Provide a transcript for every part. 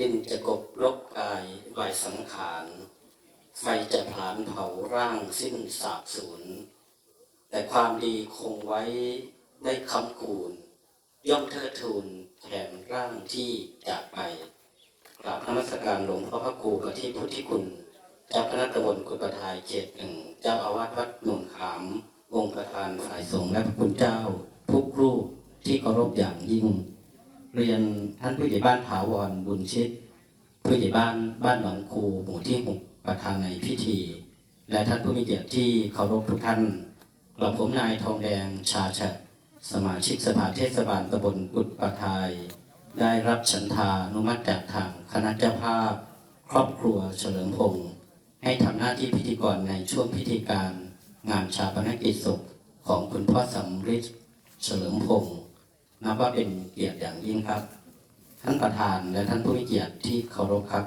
ดินจะกบลบกายใบสังขารไฟจะผลาญเผาร่างสิ้นสาบสูญแต่ความดีคงไว้ได้คำคูณ ย่อมเทิดทูนแทนร่างที่จากไปกราบนมัสการหลวงพ่อพระครูประทีปพุทธิคุณเจ้าคณะตำบลกุฎประทายเขตหนึ่งเจ้าอาวาสวัดหนุนขาม องค์ประธานฝ่ายสงฆ์และพระคุณเจ้าทุกรูปที่เคารพอย่างยิ่ง เรียนท่านผู้ใหญ่บ้านถาวรบุญชิต ผู้ใหญ่บ้านบ้านหนองคูหมู่ที่หกประธานในพิธี และท่านผู้มีเกียรติที่เคารพทุกท่านกระผมนายทองแดงชาชะสมาชิกสภาเทศบาลตำบลกุดประทาย ได้รับฉันทานุมัติจากทางคณะเจ้าภาพ ครอบครัวเฉลิมพงศ์ให้ทำหน้าที่พิธีกรในช่วงพิธีการ งานชาปนกิจศพของคุณพ่อสำริดเฉลิมพงศ์ นับว่าเป็นเกียรติอย่างยิ่งครับ ท่านประธานและท่านผู้มีเกียรติที่เคารพครับ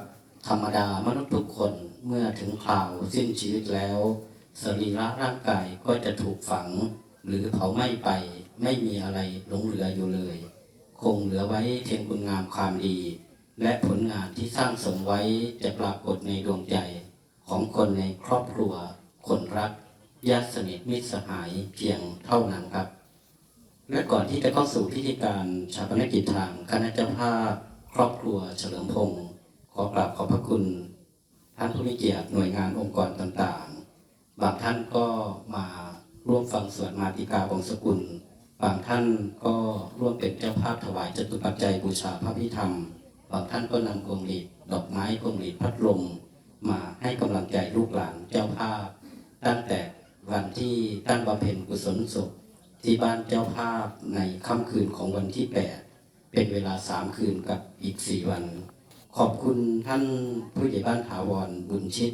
ธรรมดามนุษย์ทุกคนเมื่อถึงคราวสิ้นชีวิตแล้วสรีระร่างกายก็จะถูกฝัง หรือเผาไหม้ไปไม่มีอะไรหลงเหลืออยู่เลย คงเหลือไว้เพียงคุณงามความดี และผลงานที่สร้างสมไว้จะปรากฏในดวงใจ ของคนในครอบครัว คนรักญาติสนิทมิตรสหายเพียงเท่านั้นครับ และก่อนที่จะเข้าสู่พิธีการชาปนกิจทางคณะเจ้าภาพครอบครัวเฉลิมพงศ์ขอกราบขอบพระคุณท่านผู้มีเกียรติหน่วยงานองค์กรต่างๆ บางท่านก็มาร่วมฟังสวดมาติกาบงสกุล บางท่านก็ร่วมเป็นเจ้าภาพถวายจตุปัจจัยบูชาพระพิธรรม บางท่านก็นำพวงหลีดดอกไม้พวงหลีดพัดลมมาให้กำลังใจลูกหลานเจ้าภาพ ตั้งแต่วันที่ตั้งบำเพ็ญกุศลศพ ที่บ้านเจ้าภาพในค่ำคืนของวันที่ 8 เป็นเวลา 3 คืนกับอีก 4 วัน ขอบคุณท่านผู้ใหญ่บ้านถาวรบุญชิต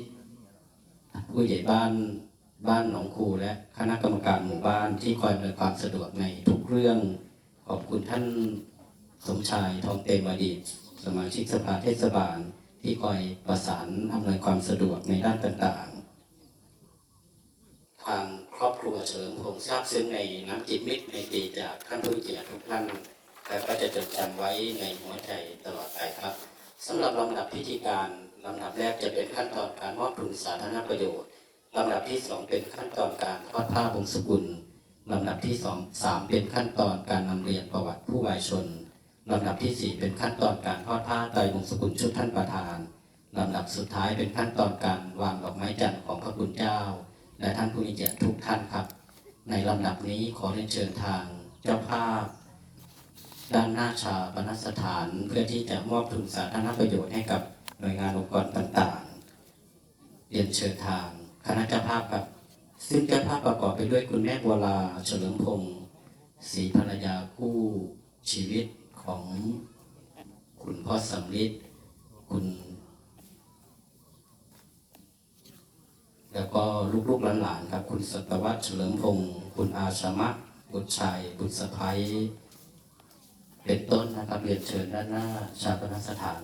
ผู้ใหญ่บ้านบ้านหนองคูและคณะกรรมการหมู่บ้านที่คอยอำนวยความสะดวกในทุกเรื่อง ขอบคุณท่านสมชายทองเตมอดีต สมาชิกสภาเทศบาล ที่คอยประสานอำนวยความสะดวกในด้านต่างๆ ทาง ครัวเฉลิมพงษ์ทราบซึ้งในน้ำจิตมิตรในตีจากท่านผู้เกียรติทุกท่านและก็จะจดจำไว้ในหัวใจตลอดไปครับสำหรับลำดับพิธีการลำดับแรกจะเป็นขั้นตอนการมอบทุนสาธารณประโยชน์ลำดับที่สองเป็นขั้นตอนการทอดผ้าบงสกุลลำดับที่สองสามเป็นขั้นตอนการนำเรียนประวัติผู้วายชนลำดับที่สี่เป็นขั้นตอนการทอดผ้าไตรบงสกุลชุดท่านประธานลำดับสุดท้ายเป็นขั้นตอนการวางดอกไม้จันทร์ของพระคุณเจ้า และท่านผู้มีเกียรติทุกท่านครับ ในลำดับนี้ขอเรียนเชิญทางเจ้าภาพ ด้านหน้าชาปนสถานเพื่อที่จะมอบทุนสาธารณประโยชน์ให้กับหน่วยงานองค์กรต่างๆ เรียนเชิญทางคณะเจ้าภาพครับ ซึ่งเจ้าภาพประกอบไปด้วยคุณแม่บัวลาเฉลิมพงศ์ศรีภรรยาคู่ชีวิตของคุณพ่อสำลิดคุณ แล้วก็ลูกๆหลานๆครับ คุณสัตวัฒน์เฉลิมพงศ์คุณอาชมะบุตรชัยบุตรสะพ้ยเป็นต้นนะครับเรียนเชิญด้านหน้าชาปนสถาน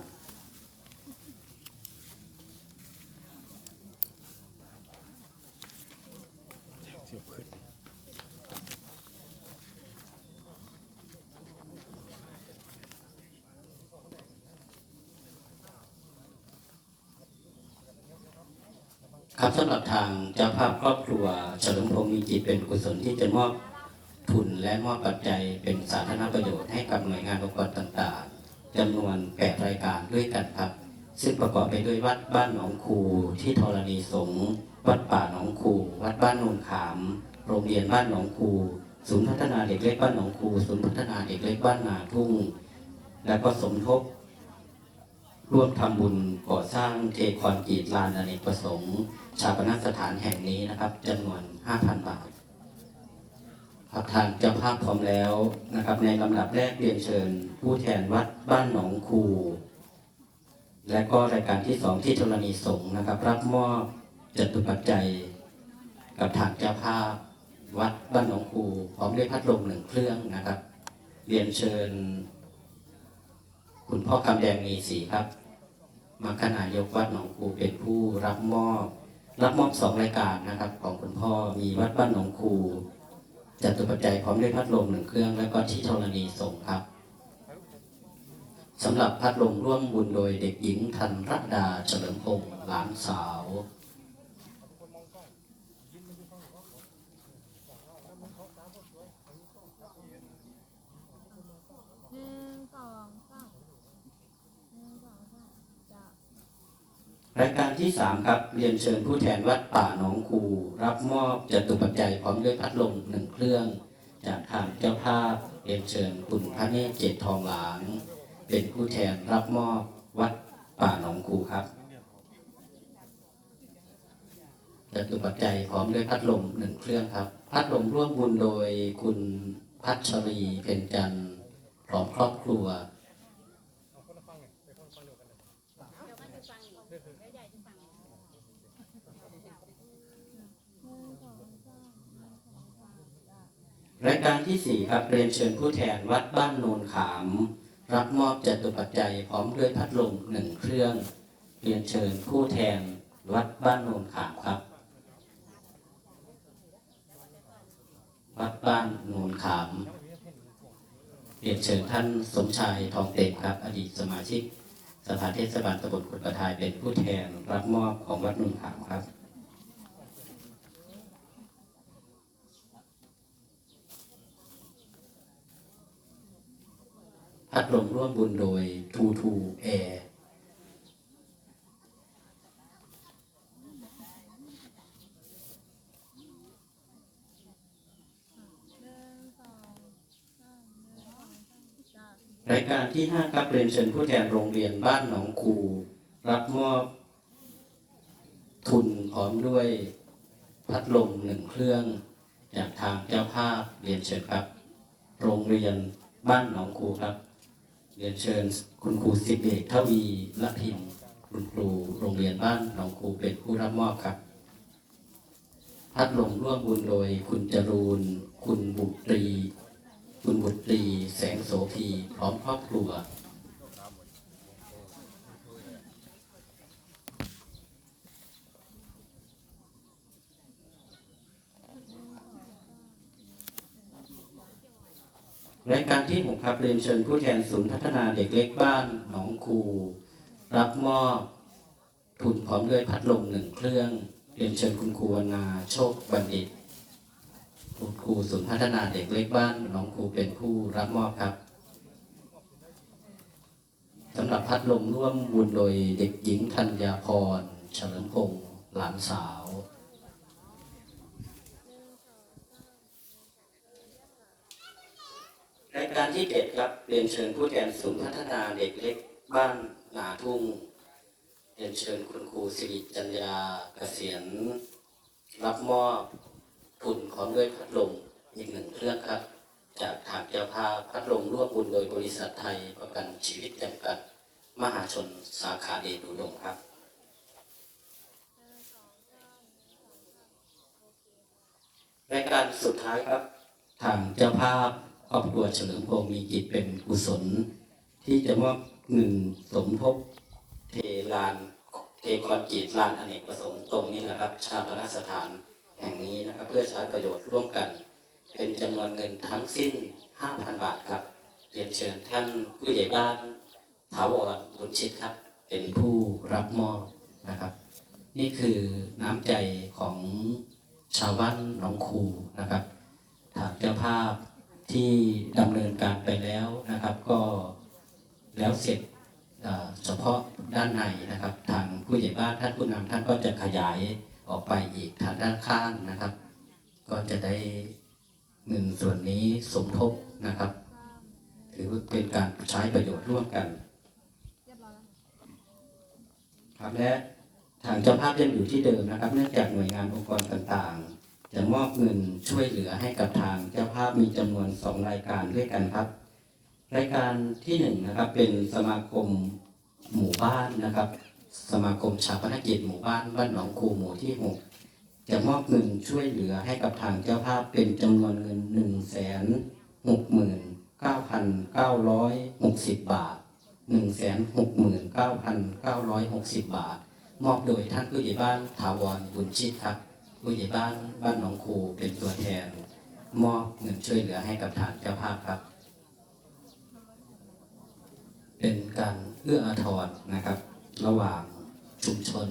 ครับสำหรับทาง เจ้าภาพครอบครัวเฉลิมพงศ์มีจิตเป็นกุศลที่จะมอบทุนและมอบปัจจัยเป็นสาธารณประโยชน์ให้กับหน่วยงานองค์กรต่างๆจำนวน8รายการด้วยกันครับ ซึ่งประกอบไปด้วยวัดบ้านหนองคูที่ธรณีสงฆ์วัดป่าหนองคู วัดบ้านโนนขาม โรงเรียนบ้านหนองคู ศูนย์พัฒนาเด็กเล็กบ้านหนองคู ศูนย์พัฒนาเด็กเล็กบ้านนาทุ่ง และก็สมทบ ร่วมทำบุญก่อสร้างเทคอนกรีตลานอเนกประสงค์ ชาปนสถานแห่งนี้นะครับจำนวน 5,000 บาทครับทางเจ้าภาพพร้อมแล้วนะครับ ในลำดับแรกเรียนเชิญ ผู้แทนวัดบ้านหนองคู และก็รายการที่สองที่ธรณีสงฆ์นะครับ รับมอบจตุปัจจัย กับทางเจ้าภาพวัดบ้านหนองคูพร้อมด้วยพัดลมหนึ่งเครื่องนะครับ เรียนเชิญ คุณพ่อคำแดงมีสีครับมาขนายกวัดหนองคูเป็นผู้รับมอบ รับมอบสองรายการนะครับ ของคุณพ่อมีวัดบ้านหนองคูจัตุปัจจัยพร้อมด้วยพัดลมหนึ่งเครื่อง แล้วก็ที่ธรณีสงครับสำหรับพัดลมร่วมบุญโดยเด็กหญิงธันรดาเฉลิมพงศ์หลานสาว หนึ่งสองสามหนึ่งสองสามจะ รายการที่สามครับ เรียนเชิญผู้แทนวัดป่าหนองคู รับมอบจตุปัจจัยพร้อมด้วยพัดลมหนึ่งเครื่อง จากทางเจ้าภาพเรียนเชิญคุณพระเนตรเจตทองหลาง เป็นผู้แทนรับมอบวัดป่าหนองคูครับจตุปัจจัยพร้อมด้วยพัดลมหนึ่งเครื่องครับ พัดลมร่วมบุญโดยคุณพัชรีเพ็ญจันทร์พร้อมครอบครัว หนึ่งสองสามหนึ่งสองสามจะ รายการที่สี่ครับเรียนเชิญผู้แทนวัดบ้านโนนขาม รับมอบจตุปัจจัยพร้อมด้วยพัดลมหนึ่งเครื่อง เรียนเชิญผู้แทนวัดบ้านโนนขามครับ วัดบ้านโนนขาม เรียนเชิญท่านสมชายทองเต็มครับ อดีตสมาชิก สภาเทศบาลตำบลกุดประทายเป็นผู้แทนรับมอบของวัดโนนขามครับ พัดลม ร่วมบุญโดยทูทูแอร์หนึ่งสองสามหนึ่งสองสามจะรายการที่ 5 ครับเรียนเชิญผู้แทนโรงเรียนบ้านหนองคู รับมอบทุนพร้อมด้วยพัดลมหนึ่งเครื่อง จากทางเจ้าภาพเรียนเชิญครับ โรงเรียนบ้านหนองคูครับ เรียนเชิญคุณครูสิบเอกทวีละพิมคุณครูโรงเรียนบ้านหนองคูเป็นผู้รับมอบครับพัดลงร่วมบุญโดยคุณจรูน คุณบุตรี คุณบุตรี แสงโสภีพร้อมครอบครัว รายการที่หกครับเรียนเชิญผู้แทนศูนย์พัฒนาเด็กเล็กบ้านหนองคูรับมอบทุนพร้อมด้วยพัดลมหนึ่งเครื่อง เรียนเชิญคุณครูวนาโชคบัณฑิตคุณครูศูนย์พัฒนาเด็กเล็กบ้านหนองคูเป็นผู้รับมอบครับสำหรับพัดลมร่วมบุญโดยเด็กหญิงธัญญาพรเฉลิมพงศ์หลานสาว รายการที่เจ็ดครับเรียนเชิญผู้แทนศูนย์พัฒนาเด็กเล็กบ้านนาทุ่งเรียนเชิญคุณครูสิริจัญญาเกษียณรับมอบทุนพร้อมด้วยพัดลมอีกหนึ่งเครื่องครับ จากทางเจ้าภาพพัดลมร่วมบุญโดยบริษัทไทยประกันชีวิตจำกัด มหาชนสาขาเดชอุดมครับรายการสุดท้ายครับ ทางเจ้าภาพ ครอบครัวเฉลิมพงศ์มีกิจเป็นกุศล ที่จะมอบเงินสมทบเทลานเทคอนกรีตลานอเนกประสงค์ตรงนี้นะครับ ชาปนสถานแห่งนี้นะครับเพื่อใช้ประโยชน์ร่วมกัน เป็นจำนวนเงินทั้งสิ้น 5,000 บาทครับเรียนเชิญท่านผู้ใหญ่บ้านถาวรบุญชิตครับ เป็นผู้รับมอบนะครับ นี่คือน้ำใจของชาวบ้านหนองคูนะครับทางเจ้าภาพ ที่ดำเนินการไปแล้วนะครับ ก็แล้วเสร็จเฉพาะด้านในนะครับ ทางผู้ใหญ่บ้านท่านผู้นำท่านก็จะขยายออกไปอีกทางด้านข้างนะครับ ก็จะได้เงินส่วนนี้สมทบนะครับ ถือว่าเป็นการใช้ประโยชน์ร่วมกันครับและทางเจ้าภาพยังอยู่ที่เดิมนะครับ เนื่องจากหน่วยงานองค์กรต่างๆ จะมอบเงินช่วยเหลือให้กับทางเจ้าภาพมีจำนวนสองรายการด้วยกันครับ รายการที่หนึ่งนะครับเป็นสมาคมหมู่บ้านนะครับ สมาคมชาปนกิจหมู่บ้านบ้านหนองคูหมู่ที่หกจะมอบเงินช่วยเหลือให้กับทางเจ้าภาพเป็นจำนวนเงินหนึ่งแสนหกหมื่นเก้าพันเก้าร้อยหกสิบบาทหนึ่งแสนหกหมื่นเก้าพันเก้าร้อยหกสิบบาท มอบโดยท่านผู้ใหญ่บ้านถาวรบุญชิตครับ ผู้ใหญ่บ้านบ้านหนองคูเป็นตัวแทน มอบเงินช่วยเหลือให้กับทางเจ้าภาพครับ เป็นการเอื้ออาทรนะครับ ระหว่างชุมชน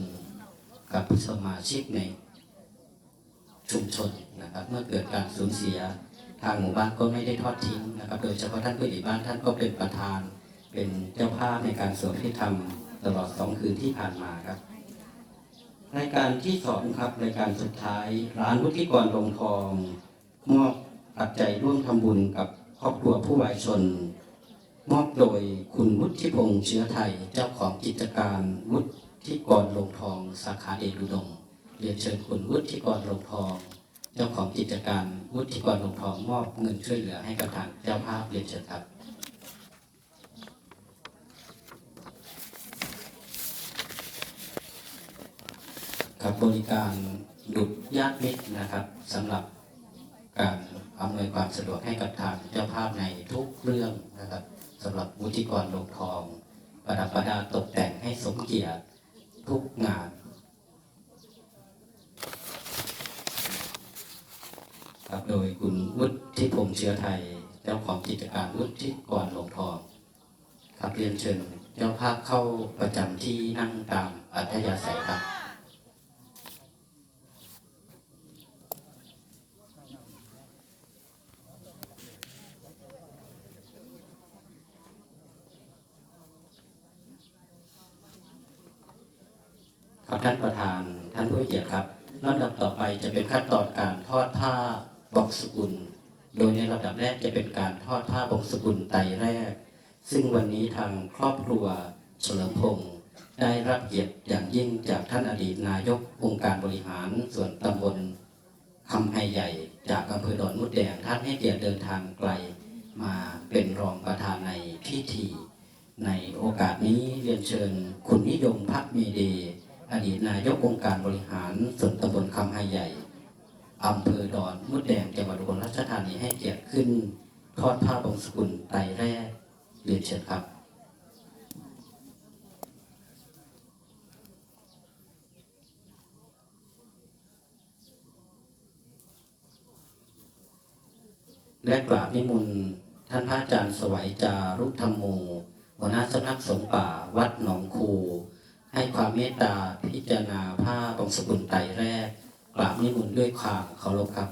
กับสมาชิกในชุมชนนะครับ เมื่อเกิดการสูญเสียทางหมู่บ้านก็ไม่ได้ทอดทิ้งนะครับ โดยเฉพาะท่านผู้ใหญ่บ้านท่านก็เป็นประธาน เป็นเจ้าภาพในการสวดพิธรรมตลอดสองคืนที่ผ่านมาครับ รายการที่สองครับรายการสุดท้าย ร้านวุฒิกรลงทอง มอบปัจจัยร่วมทำบุญกับครอบครัวผู้วายชน มอบโดยคุณวุฒิพงษ์เชื้อไทยเจ้าของกิจการวุฒิกรลงทอง สาขาเดชอุดมเรียนเชิญคุณวุฒิกรลงทอง เจ้าของกิจการวุฒิกรลงทองมอบเงินช่วยเหลือให้กับทางเจ้าภาพเรียนเชิญครับ กับบริการดุดญาติมิตรนะครับสำหรับการอำนวยความสะดวกให้กับทางเจ้าภาพในทุกเรื่องนะครับสำหรับวุฒิกรลงทอง ประดับประดาตกแต่งให้สมเกียรติทุกงานครับโดยคุณวุฒิพงษ์เชื้อไทย เจ้าของกิจการวุฒิกรลงทองครับเรียนเชิญเจ้าภาพเข้าประจำที่นั่งตามอัธยาศัยครับครับท่านประธานท่านผู้เกียรติครับลำดับต่อไปจะเป็นขั้นต อนการทอดผ้าบอกสกุล โดยในลำดับแรกจะเป็นการทอดผ้าบอกสกุลไตรแรก ซึ่งวันนี้ทางครอบครัวเฉลิมพงศ์ได้รับเกียรติอย่างยิ่งจากท่านอดีตนายกองค์การบริหารส่วนตำบลคำไฮใหญ่ จากอำเภอดอนมุดแดงท่านให้เกียรติเดินทางไกล มาเป็นรองประธานในพิธี ในโอกาสนี้เรียนเชิญคุณนิยมพักมีเดชอดีตนายกองค์การบริหารส่วนตำบลคำไฮใหญ่ อำเภอดอนมุดแดงจังหวัดอุบลราชธานีให้เกียรติขึ้นทอดผ้าบงสกุลไตรแรกเรียนเชิญครับและกราบนิมนต์ท่านพระอาจารย์สวัยจารุธรรมโมหัวหน้าสำนักสงฆ์ป่าวัดหนองคู ให้ความเมตตาพิจารณาผ้าบงสกุลไตรแรก กราบนิมนต์ด้วยความเคารพครับ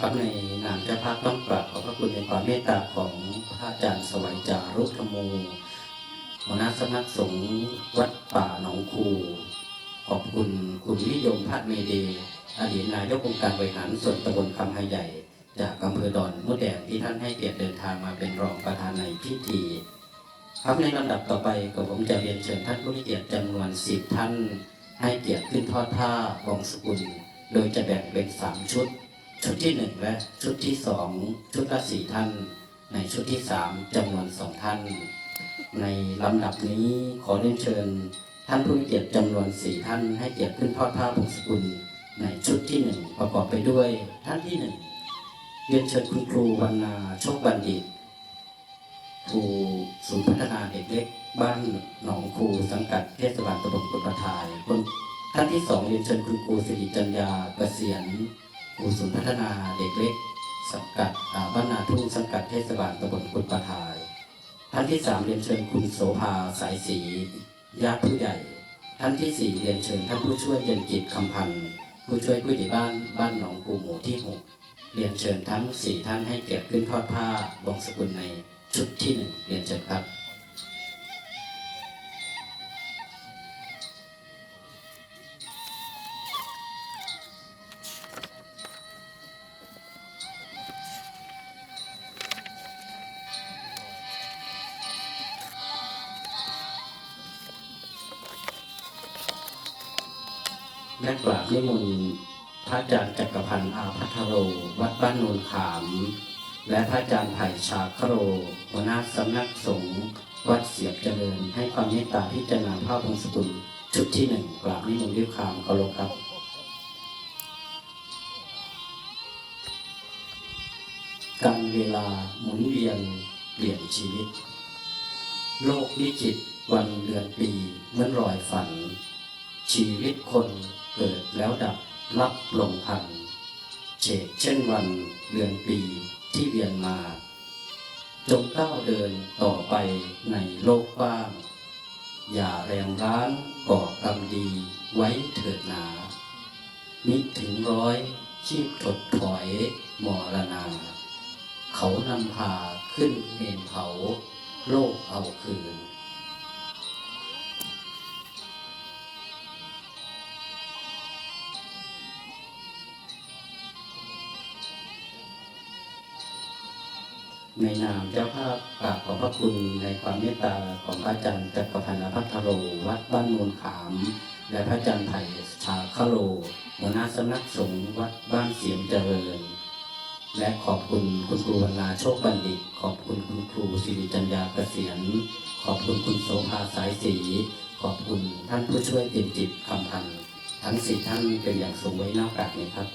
ครับในนามเจ้าภาพต้องกราบขอบพระคุณในความเมตตาของพระอาจารย์สวัยจารุธมโมหัวหน้าสำนักสงฆ์วัดป่าหนองคู ขอบคุณคุณนิยมพัฒเมเดอดีตนายกองค์การบริหารส่วนตำบลคำไฮใหญ่ จากอำเภอดอนมุดแดงที่ท่านให้เกียรติเดินทางมาเป็นรองประธานในพิธีครับในลำดับต่อไปก็ผมจะเรียนเชิญท่านผู้มีเกียรติจำนวนสิบท่าน ให้เกียรติขึ้นทอดผ้าวงสกุล โดยจะแบ่งเป็นสามชุด ชุดที่หนึ่งและชุดที่สองชุดละสี่ท่าน ในชุดที่สามจำนวนสองท่าน ในลำดับนี้ขอเรียนเชิญ ท่านผู้มีเกียรติจำนวนสี่ท่านให้เกียรติขึ้นทอดผ้าบงสกุล ในชุดที่หนึ่งประกอบไปด้วยท่านที่หนึ่งเรียนเชิญคุณครูวรรณาโชคบัณฑิตครูศูนย์พัฒนาเด็กเล็กบ้านหนองคูสังกัดเทศบาลตำบลกุฎประทายคนท่านที่สองเรียนเชิญคุณครูสิริจัญญาเกษียณ ครูศูนย์พัฒนาเด็กเล็ก สังกัดบ้านนาทุ่งสังกัดเทศบาลตำบลกุฎปะทาย ท่านที่สามเรียนเชิญคุณโสภาสายศรีญาติผู้ใหญ่ ท่านที่สี่เรียนเชิญท่านผู้ช่วยเย็นกิจคำพันธ์ผู้ช่วยผู้ใหญ่บ้านบ้านหนองกูหมู่ที่หกเรียนเชิญทั้งสี่ท่านให้เกียรติขึ้นทอดผ้าบองสกุลในชุดที่หนึ่งเรียนเชิญครับ นิมนต์พระอาจารย์จักรพันธ์อาพัทโร วัดบ้านโนนขาม และพระอาจารย์ไผ่ชาคโรหัวหน้าสำนักสงฆ์วัดเสียบเจริญ ให้ความเมตตาพิจารณาภาพพงศกุลชุดที่หนึ่งกราบนิมนต์ด้วยความเคารพครับการเวลาหมุนเวียนเปลี่ยนชีวิต โลกวิจิตวันเดือนปีเหมือนรอยฝัน ชีวิตคน เกิดแล้วดับรับลงพันเฉกเช่นวันเดือนปีที่เวียนมา จงก้าวเดินต่อไปในโลกกว้าง อย่าแรงร้านก่อกรรมดีไว้เถิดหนา มิถึงร้อยชีพถดถอยมรณา เขานำพาขึ้นเมนเผา โลกเอาคืน ในนามเจ้าภาพกราบขอบพระคุณในความเมตตาของพระอาจารย์จักรพันธ์พัทโร วัดบ้านโนนขาม และพระอาจารย์ไผ่ชาคโลหัวหน้าสำนักสงฆ์วัดบ้านเสียงเจริญ และขอบคุณคุณครูวรรณาโชคบัณฑิต ขอบคุณคุณครูสิริจัญญาเกษียณ ขอบคุณคุณโสภาสายศรีขอบคุณท่านผู้ช่วยเตินจิตคำพันธ์ทั้งสี่ท่านเป็นอย่างสูงไว้หน้าโอกาสนี้ครับ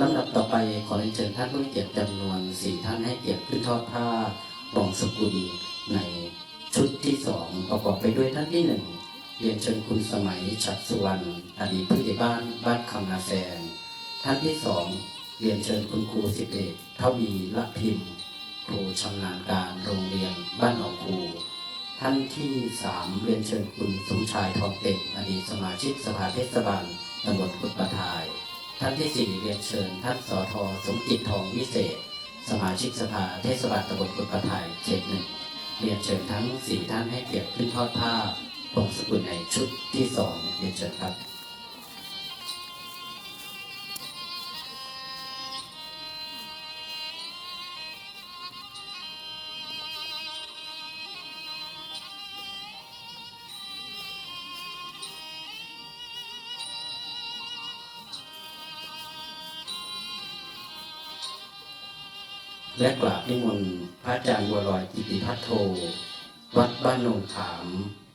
ลำดับต่อไปขอเรียนเชิญท่านผู้มีเกียรติจำนวนสี่ท่านให้เกียรติขึ้นทอดผ้าบองสกุลในชุดที่สองประกอบไปด้วยท่านที่หนึ่งเรียนเชิญคุณสมัยฉัตรสุวรรณอดีตผู้ใหญ่บ้านบ้านคำนาแซงท่านที่สองเรียนเชิญคุณครูสิบเอกทวีละพิมพ์ครูชำนาญการโรงเรียนบ้านหนองคูท่านที่สามเรียนเชิญคุณสมชายทองเต็มอดีตสมาชิกสภาเทศบาลตำบลกุฎประทาย ท่านที่สี่เรียนเชิญท่านสอทอสมจิตทองวิเศษ สมาชิกสภาเทศบาลตำบลกุฎประทายเขตหนึ่งเรียนเชิญทั้งสี่ท่านให้เกียรติขึ้นทอดผ้าปงสกุลในชุดที่สองเรียนเชิญครับ และกราบนิมนต์พระอาจารย์บัวลอยกิติพัทโท วัดบ้านโนนขาม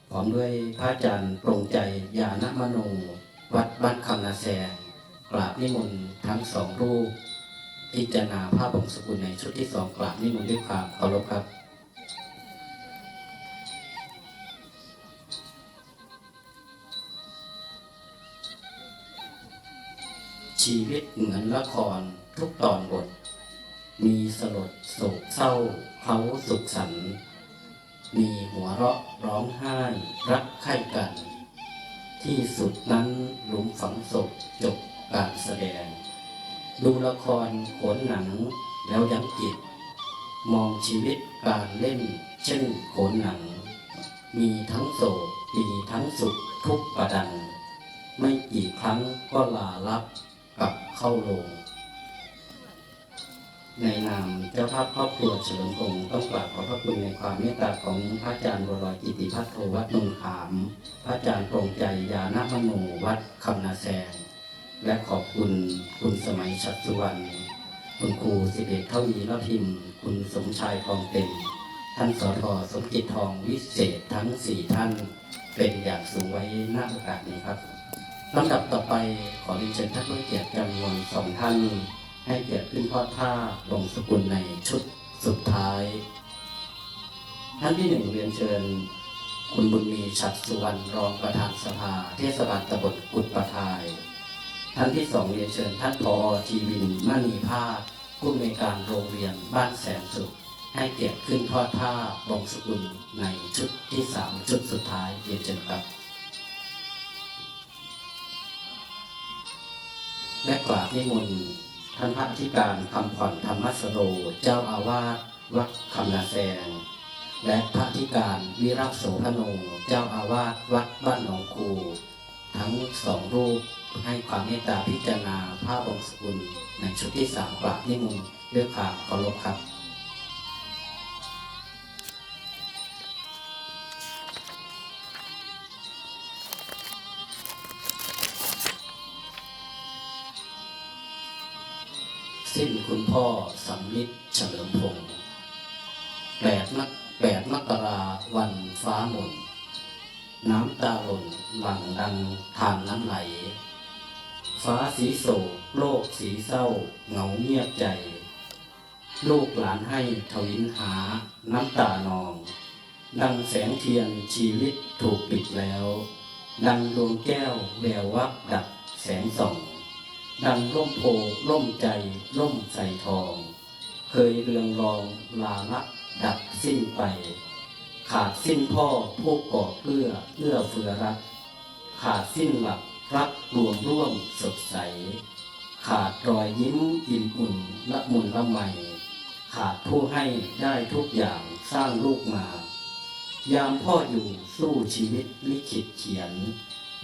พร้อมด้วยพระอาจารย์ปรงใจญาณมโน วัดบ้านคำนาแซงกราบนิมนต์ทั้งสองรูปพิจารณาภาพบงสกุลในชุดที่สองกราบนิมนต์ด้วยความเคารพครับชีวิตเหมือนละครทุกตอนบท มีสลดโศกเศร้าเขาสุขสันต์มีหัวเราะร้องไห้รักใคร่กัน ที่สุดนั้นหลุมฝังศพจบการแสดง ดูละครโขนหนังแล้วยังจิต มองชีวิตการเล่น เช่นโขนหนัง มีทั้งโศกมีทั้งสุขทุกประดัง ไม่กี่ครั้งก็ลาลับกลับเข้าโรง ในนามเจ้าภาพครอบครัวเฉลิมพงศ์ต้องกราบขอพระคุณในความเมตตาของพระอาจารย์วรอยกิติพัทโทวัดนงขาม พระอาจารย์โปรงใจยานมโนวัดคำนาแซงและขอบคุณคุณสมัยชัดสุวรรณคุณครูสิเดชเท่าวีละพิมพ์ คุณสมชายทองเต็มท่านสอทอสมจิตทองวิเศษทั้งสี่ท่านเป็นอย่างสูงไว้หน้าโอกาสนี้ครับลำดับต่อไปขอเรียนเชิญท่านผู้เกียรติจำนวนสองท่าน ให้เกียรติขึ้นทอดท่าลงสกุลในชุดสุดท้าย ท่านที่หนึ่งเรียนเชิญ คุณบุญมีฉัตรสุวรรณรองประธานสภา เทศบาลตำบลกุดประทาย ท่านที่สองเรียนเชิญท่านพอทีวินมณีภาคผู้อำนการโรงเรียนบ้านแสนสุข ให้เกียรติขึ้นทอดท่าบงสกุลในชุดที่สามชุดสุดท้ายเรียนเชิญครับ และกราบนิมนต์ ท่านพระธิการคำขวัญธรรมสโร เจ้าอาวาสวัดคำนาแซง และพระธิการวิรักโสพโนเจ้าอาวาสวัดบ้านหนองคู ทั้งสองรูปให้ความเมตตาพิจารณาพระบงสกุลในชุดที่สามกราบนิมนต์ด้วยความเคารพครับ พ่อสำลิดเฉลิมพงศ์แปดมักแปดมกราวันฟ้าหม่นน้ำตาหล่นหลั่งดังทานน้ำไหล ฟ้าสีโศกโลกสีเศร้าเหงาเงียบใจ ลูกหลานให้ทวินหาน้ำตานอง ดังแสงเทียนชีวิตถูกปิดแล้ว ดังดวงแก้วแวววับดับแสงส่อง ดังร่มโพร่มใจ ร่มใส่ทอง เคยเรืองรองลาลักดับสิ้นไป ขาดสิ้นพ่อผู้ก่อเอื้อเอื้อเฟือรัก ขาดสิ้นหลักรักรวมร่วมสดใส ขาดรอยยิ้มอิ่มอุ่นละมุนละไมขาดผู้ให้ได้ทุกอย่างสร้างลูกมา ยามพ่ออยู่สู้ชีวิตลิขิตเขียน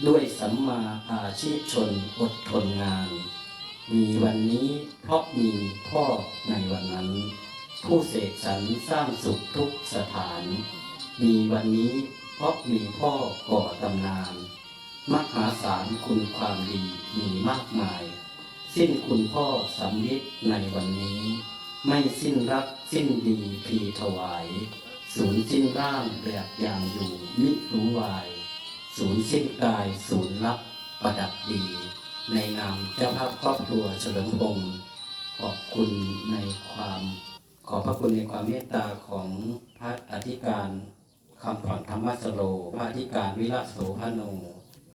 ด้วยสัมมาอาชีพชนอดทนงาน มีวันนี้เพราะมีพ่อในวันนั้น ผู้เสกสรรสร้างสุขทุกสถาน มีวันนี้เพราะมีพ่อก่อตำนาน มหาศาลคุณความดีมีมากมาย สิ้นคุณพ่อสำลิดในวันนี้ ไม่สิ้นรักสิ้นดีพีถวายศูนย์สิ้นร่างแบบอย่างอยู่มิรู้วาย ศูนย์สิ้นกาย ศูนย์รับประดับดี ในนามเจ้าภาพครอบครัวเฉลิมพงศ์ขอบคุณในความขอพระคุณในความเมตตาของพระอธิการคำผ่อนธรรมสโลพระอธิการวิรัตโสพโน